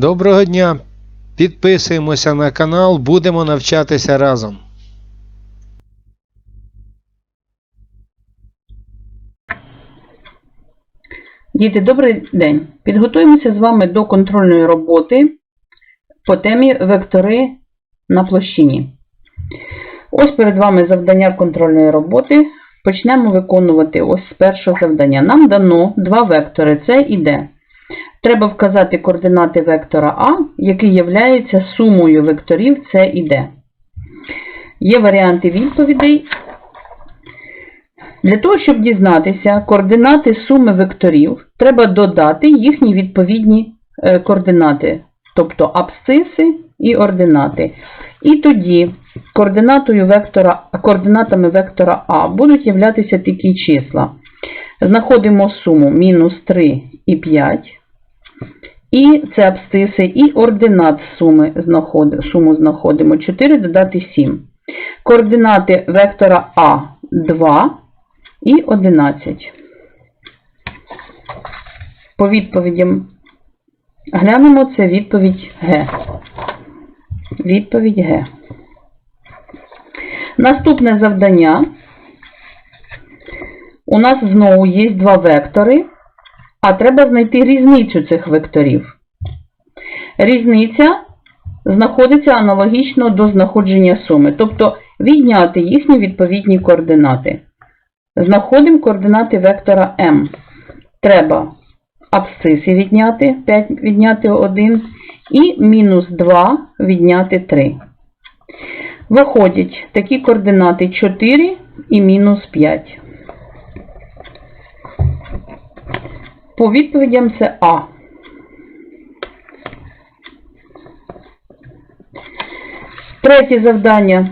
Доброго дня! Підписуємося на канал, будемо навчатися разом. Діти, добрий день! Підготуємося з вами до контрольної роботи по темі вектори на площині. Ось перед вами завдання контрольної роботи. Почнемо виконувати ось з першого завдання. Нам дано два вектори С і Д. Треба вказати координати вектора А, який є сумою векторів С і Д. Є варіанти відповідей. Для того, щоб дізнатися координати суми векторів, треба додати їхні відповідні е, координати, тобто абсциси і ординати. І тоді координатою вектора, координатами вектора А будуть являтися такі числа. Знаходимо суму мінус 3 і 5. І це абсциси, і ординат суми знаходимо, суму знаходимо 4 додати 7. Координати вектора А 2 і 11. По відповідям глянемо це відповідь Г. Відповідь Г. Наступне завдання. У нас знову є два вектори, а треба знайти різницю цих векторів. Різниця знаходиться аналогічно до знаходження суми, тобто відняти їхні відповідні координати. Знаходимо координати вектора m. Треба абсциси відняти, 5 відняти 1 і мінус 2 відняти 3. Виходять такі координати 4 і мінус 5. По відповідям це А. Третє завдання.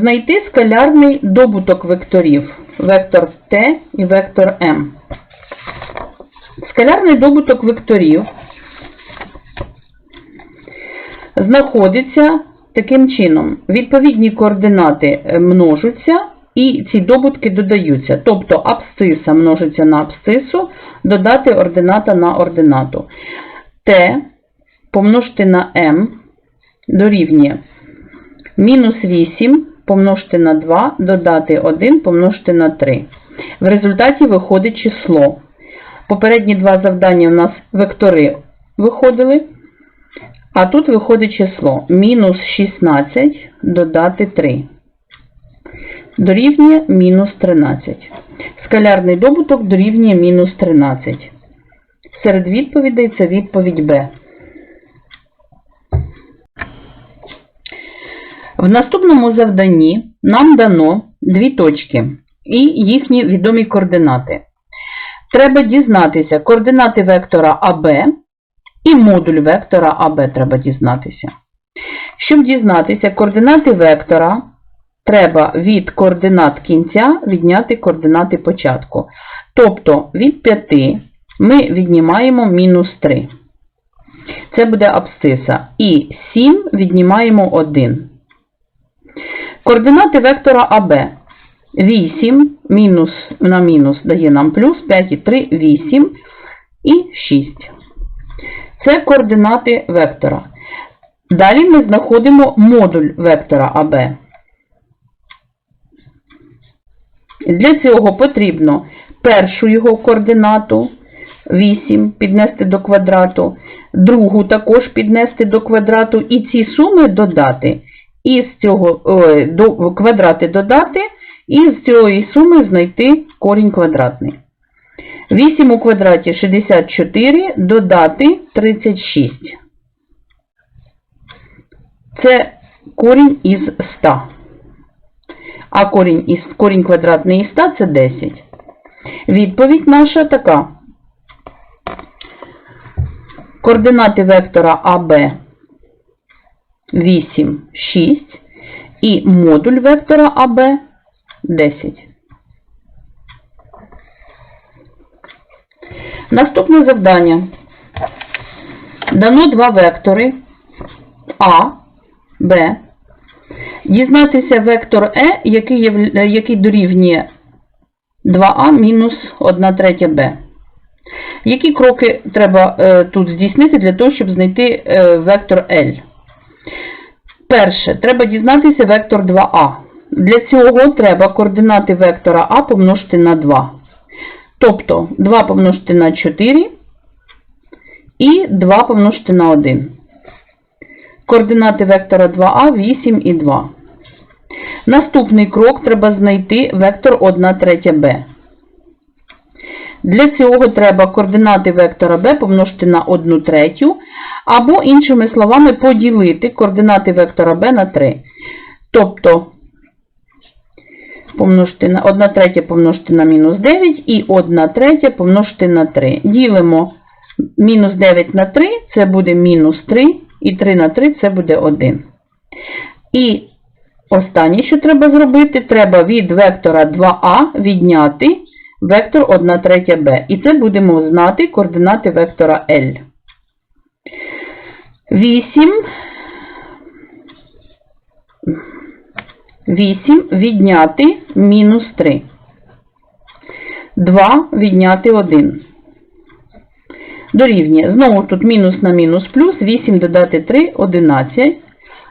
Знайти скалярний добуток векторів. Вектор Т і вектор М. Скалярний добуток векторів знаходиться таким чином. Відповідні координати множаться і ці добутки додаються. Тобто абсциса множиться на абсцису, додати ордината на ординату. Т помножити на М дорівнює мінус 8 помножити на 2, додати 1, помножити на 3. В результаті виходить число. Попередні два завдання у нас вектори виходили, а тут виходить число мінус 16 додати 3. Дорівнює мінус 13. Скалярний добуток дорівнює мінус 13. Серед відповідей це відповідь Б. В наступному завданні нам дано дві точки і їхні відомі координати. Треба дізнатися координати вектора АБ і модуль вектора АБ треба дізнатися. Щоб дізнатися координати вектора, треба від координат кінця відняти координати початку. Тобто від 5 ми віднімаємо мінус 3. Це буде абсциса. І 7 віднімаємо 1. Координати вектора АБ 8 мінус на мінус дає нам плюс 5 і 3, 8 і 6. Це координати вектора. Далі ми знаходимо модуль вектора АБ. Для цього потрібно першу його координату 8 піднести до квадрату, другу також піднести до квадрату і ці суми додати. І з цього ой, до, квадрати додати, і з цієї суми знайти корінь квадратний. 8 у квадраті 64, додати 36. Це корінь із 100. А корінь, із, корінь квадратний із 100 це 10. Відповідь наша така. Координати вектора АБ 8, 6 і модуль вектора АБ 10. Наступне завдання. Дано два вектори А, Б. Дізнатися вектор Е, який, є, який дорівнює 2А мінус 1 третя Б. Які кроки треба е, тут здійснити для того, щоб знайти е, вектор L? Перше, треба дізнатися вектор 2а. Для цього треба координати вектора А помножити на 2. Тобто 2 помножити на 4 і 2 помножити на 1. Координати вектора 2а 8 і 2. Наступний крок треба знайти вектор 1 третя b. Для цього треба координати вектора b помножити на 1 третю, або, іншими словами, поділити координати вектора b на 3. Тобто, помножити на 1 третя помножити на мінус 9 і 1 третя помножити на 3. Ділимо мінус 9 на 3, це буде мінус 3, і 3 на 3 це буде 1. І останнє, що треба зробити, треба від вектора 2а відняти вектор 1 третя b. І це будемо знати координати вектора L. 8. 8 відняти мінус 3. 2 відняти 1. Дорівнює. Знову тут мінус на мінус плюс. 8 додати 3 11.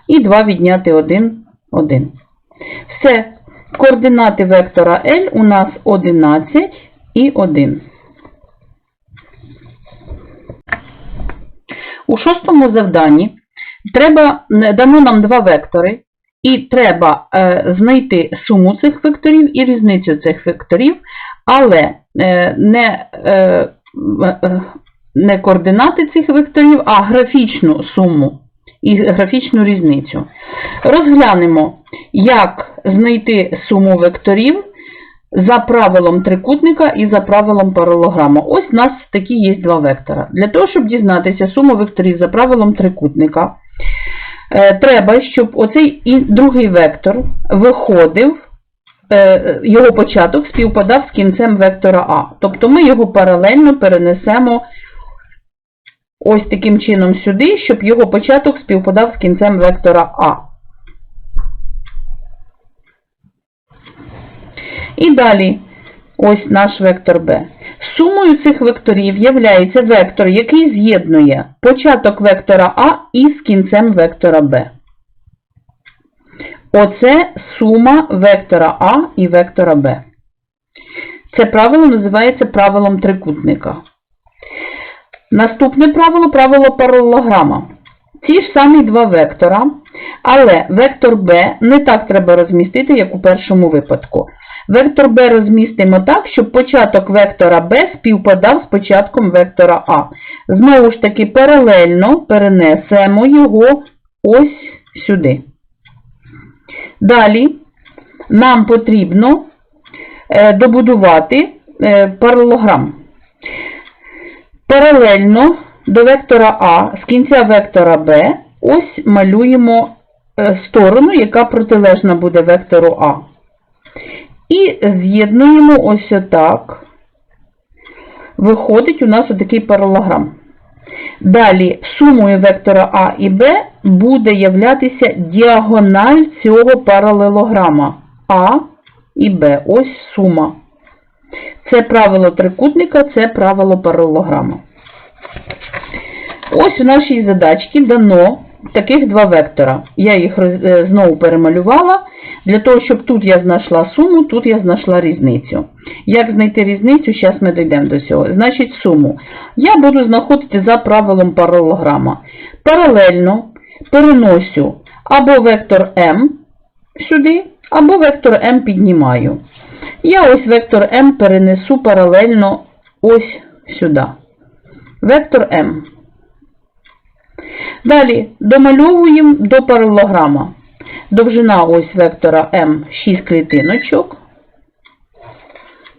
І 2 відняти 1 1. Все. Координати вектора L у нас 11 і 1. У шостому завданні треба, дано нам два вектори, і треба е, знайти суму цих векторів і різницю цих векторів, але е, не, е, е, не координати цих векторів, а графічну суму і графічну різницю. Розглянемо, як знайти суму векторів за правилом трикутника і за правилом паралограма. Ось у нас такі є два вектора. Для того, щоб дізнатися суму векторів за правилом трикутника, е, треба, щоб оцей другий вектор виходив, е, його початок співпадав з кінцем вектора А. Тобто ми його паралельно перенесемо ось таким чином сюди, щоб його початок співпадав з кінцем вектора А. І далі ось наш вектор b. Сумою цих векторів являється вектор, який з'єднує початок вектора А із кінцем вектора b. Оце сума вектора А і вектора b. Це правило називається правилом трикутника. Наступне правило правило паралелограма. Ці ж самі два вектора, але вектор b не так треба розмістити, як у першому випадку. Вектор b розмістимо так, щоб початок вектора b співпадав з початком вектора А. Знову ж таки, паралельно перенесемо його ось сюди. Далі нам потрібно е, добудувати е, паралелограм. Паралельно до вектора А з кінця вектора b ось малюємо е, сторону, яка протилежна буде вектору А. І з'єднуємо ось отак. Виходить у нас отакий паралограм. Далі сумою вектора А і Б буде являтися діагональ цього паралелограма А і Б. Ось сума. Це правило трикутника, це правило паралелограма. Ось у нашій задачці дано таких два вектора. Я їх е, знову перемалювала. Для того, щоб тут я знайшла суму, тут я знайшла різницю. Як знайти різницю, зараз ми дійдемо до цього. Значить, суму. Я буду знаходити за правилом паралелограма. Паралельно переносю або вектор m сюди, або вектор m піднімаю. Я ось вектор m перенесу паралельно ось сюди. Вектор m. Далі домальовуємо до паралелограма. Довжина ось вектора m 6 клітиночок.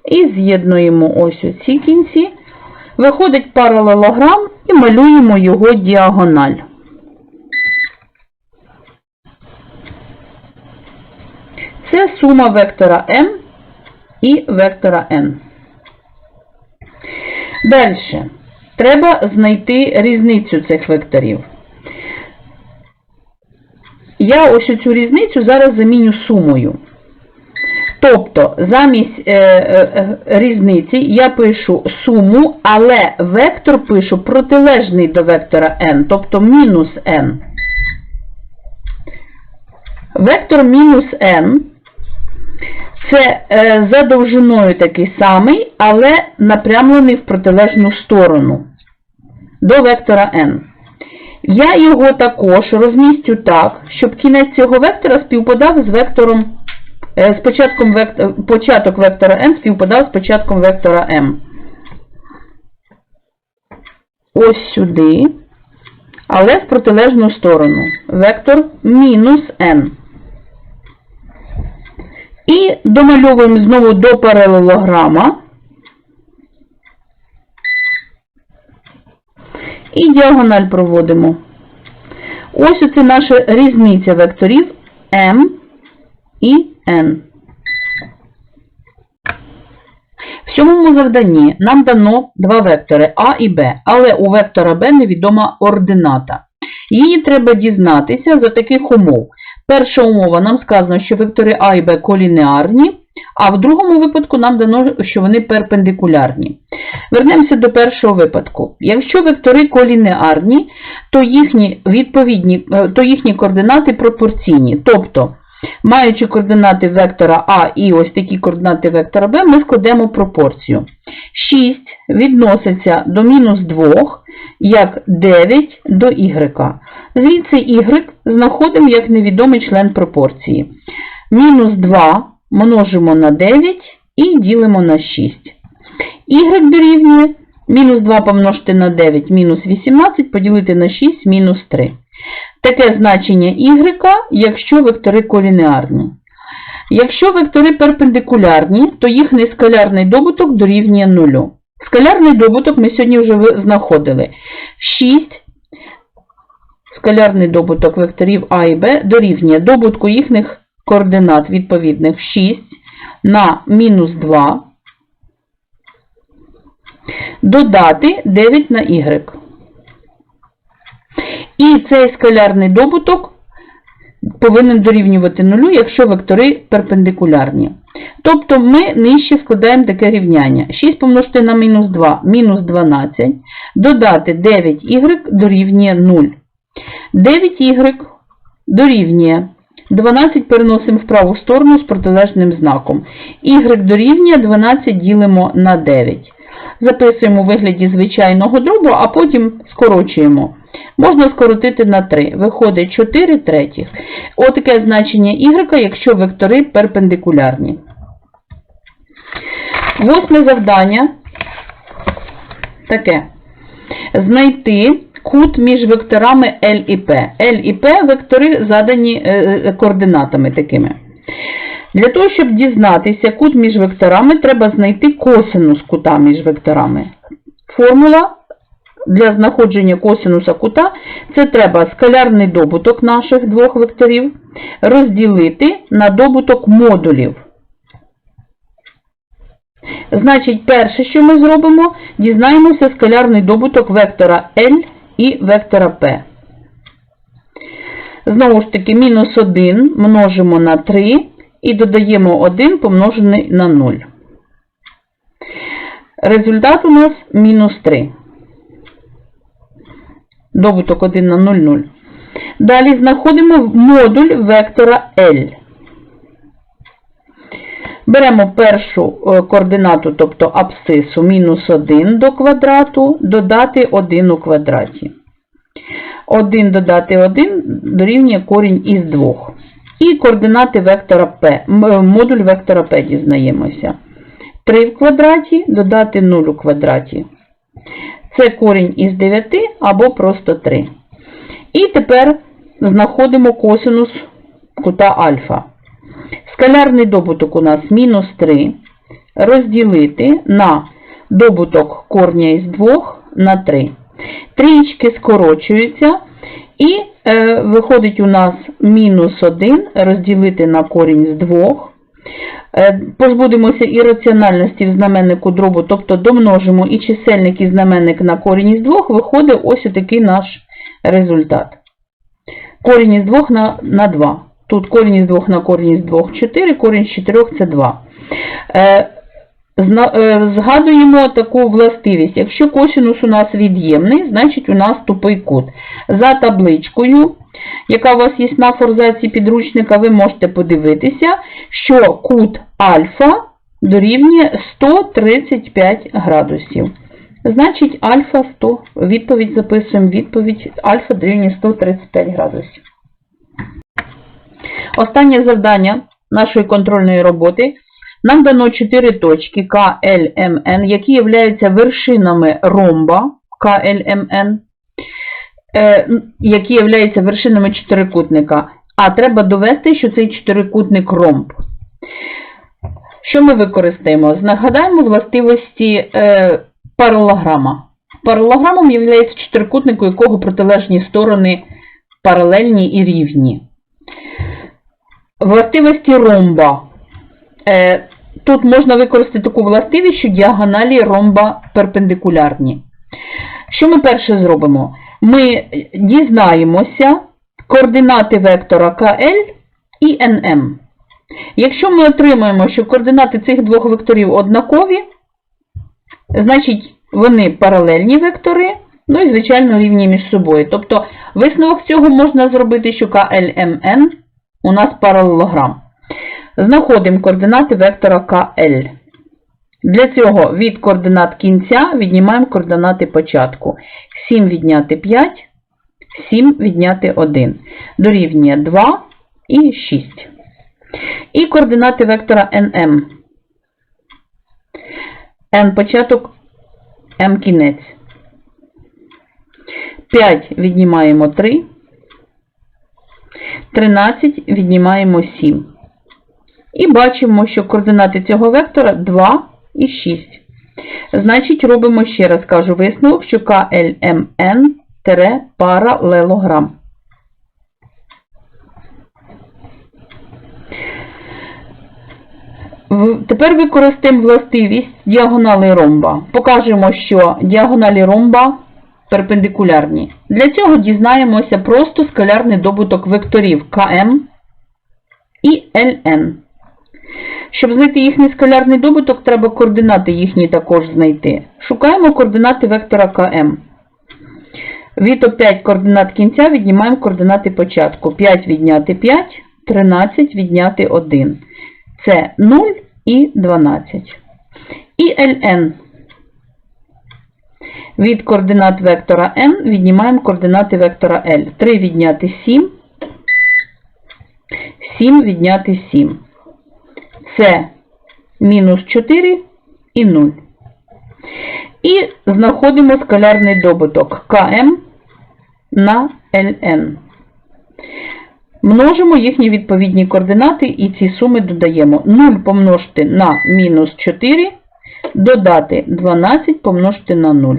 І з'єднуємо ось оці кінці. Виходить паралелограм і малюємо його діагональ. Це сума вектора m і вектора n. Далі. Треба знайти різницю цих векторів. Я ось цю різницю зараз заміню сумою. Тобто замість е, е, е, різниці я пишу суму, але вектор пишу протилежний до вектора n, тобто мінус n. Вектор мінус n це е, за довжиною такий самий, але напрямлений в протилежну сторону до вектора n. Я його також розмістю так, щоб кінець цього вектора співпадав з вектором, е, з початком початок вектора n співпадав з початком вектора m. Ось сюди, але в протилежну сторону. Вектор мінус n. І домальовуємо знову до паралелограма. І діагональ проводимо. Ось оце наша різниця векторів m і n. В сьомому завданні нам дано два вектори А і Б, але у вектора Б невідома ордината. Її треба дізнатися за таких умов. Перша умова нам сказано, що вектори А і Б колінеарні, а в другому випадку нам дано, що вони перпендикулярні. Вернемося до першого випадку. Якщо вектори колінеарні, то їхні, відповідні, е, то їхні координати пропорційні. Тобто, маючи координати вектора А і ось такі координати вектора Б, ми складемо пропорцію. 6 відноситься до мінус 2, як 9 до y. Звідси y знаходимо як невідомий член пропорції. Мінус 2 множимо на 9 і ділимо на 6. Y дорівнює мінус 2 помножити на 9 мінус 18 поділити на 6 мінус 3. Таке значення y, якщо вектори колінеарні. Якщо вектори перпендикулярні, то їхній скалярний добуток дорівнює 0. Скалярний добуток ми сьогодні вже знаходили. 6 скалярний добуток векторів А і Б дорівнює добутку їхніх координат відповідних 6 на мінус 2 додати 9 на y. І цей скалярний добуток повинен дорівнювати нулю, якщо вектори перпендикулярні. Тобто ми нижче складаємо таке рівняння. 6 помножити на мінус 2, мінус 12, додати 9y дорівнює 0. 9y дорівнює 12 переносимо в праву сторону з протилежним знаком. y дорівнює 12 ділимо на 9. Записуємо у вигляді звичайного дробу, а потім скорочуємо. Можна скоротити на 3. Виходить 4 третіх. Отаке значення y, якщо вектори перпендикулярні. Восьме завдання таке. Знайти кут між векторами L і P. L і P вектори задані е, е, координатами такими. Для того, щоб дізнатися кут між векторами, треба знайти косинус кута між векторами. Формула для знаходження косинуса кута це треба скалярний добуток наших двох векторів розділити на добуток модулів. Значить, перше, що ми зробимо, дізнаємося скалярний добуток вектора L і вектора P. Знову ж таки, мінус 1 множимо на 3 і додаємо 1 помножений на 0. Результат у нас мінус 3. Добуток 1 на 0, 0. Далі знаходимо модуль вектора L. Беремо першу е, координату, тобто абсцису, мінус 1 до квадрату, додати 1 у квадраті. 1 додати 1 дорівнює корінь із 2. І координати вектора P, модуль вектора P дізнаємося. 3 в квадраті додати 0 у квадраті. Це корінь із 9 або просто 3. І тепер знаходимо косинус кута альфа. Скалярний добуток у нас мінус 3 розділити на добуток корня із 2 на 3. Трієчки скорочуються і е, виходить у нас мінус 1 розділити на корінь з 2. Е, позбудемося ірраціональності в знаменнику дробу, тобто домножимо і чисельник, і знаменник на корінь із 2, виходить ось такий наш результат. Корінь із 2 на, на 2. Тут корінь із 2 на корінь із 2 – 4, корінь з 4 – це 2. Е, е, Згадуємо таку властивість. Якщо косинус у нас від'ємний, значить у нас тупий кут. За табличкою, яка у вас є на форзаці підручника, ви можете подивитися, що кут альфа дорівнює 135 градусів. Значить, альфа 100. Відповідь записуємо. Відповідь альфа дорівнює 135 градусів. Останнє завдання нашої контрольної роботи. Нам дано 4 точки К, які являються вершинами ромба КЛМН, е, які являються вершинами чотирикутника. А треба довести, що цей чотирикутник ромб. Що ми використаємо? Нагадаємо властивості е, паралограма. Паралограмом є чотирикутник, у якого протилежні сторони паралельні і рівні. Властивості ромба. Е, тут можна використати таку властивість, що діагоналі ромба перпендикулярні. Що ми перше зробимо? Ми дізнаємося координати вектора КЛ і НМ. Якщо ми отримаємо, що координати цих двох векторів однакові, значить вони паралельні вектори, ну і, звичайно, рівні між собою. Тобто висновок цього можна зробити, що КЛМН у нас паралелограм. Знаходимо координати вектора КЛ. Для цього від координат кінця віднімаємо координати початку. 7 відняти 5, 7 відняти 1. Дорівнює 2 і 6. І координати вектора NM. N початок, M кінець. 5 віднімаємо 3. 13 віднімаємо 7. І бачимо, що координати цього вектора 2 і 6. Значить, робимо ще раз кажу висновок, що КЛМН паралелограм. Тепер використаємо властивість діагонали ромба. Покажемо, що діагоналі ромба перпендикулярні. Для цього дізнаємося просто скалярний добуток векторів КМ і ЛН. Щоб знайти їхній скалярний добуток, треба координати їхні також знайти. Шукаємо координати вектора КМ. Від опять координат кінця віднімаємо координати початку. 5 відняти 5, 13 відняти 1. Це 0 і 12. І ln. Від координат вектора n віднімаємо координати вектора L. 3 відняти 7, 7 відняти 7. Це мінус 4 і 0. І знаходимо скалярний добуток КМ на LN. Множимо їхні відповідні координати і ці суми додаємо. 0 помножити на мінус 4, додати 12 помножити на 0.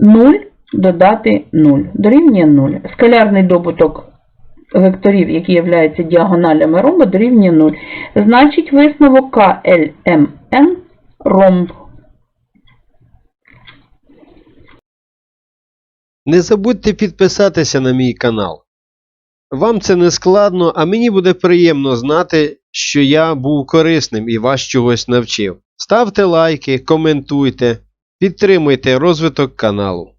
0 додати 0. Дорівнює 0. Скалярний добуток векторів, які являються діагоналями ромба, дорівнює 0. Значить, висновок КЛМН ромб. Не забудьте підписатися на мій канал. Вам це не складно, а мені буде приємно знати, що я був корисним і вас чогось навчив. Ставте лайки, коментуйте, підтримуйте розвиток каналу.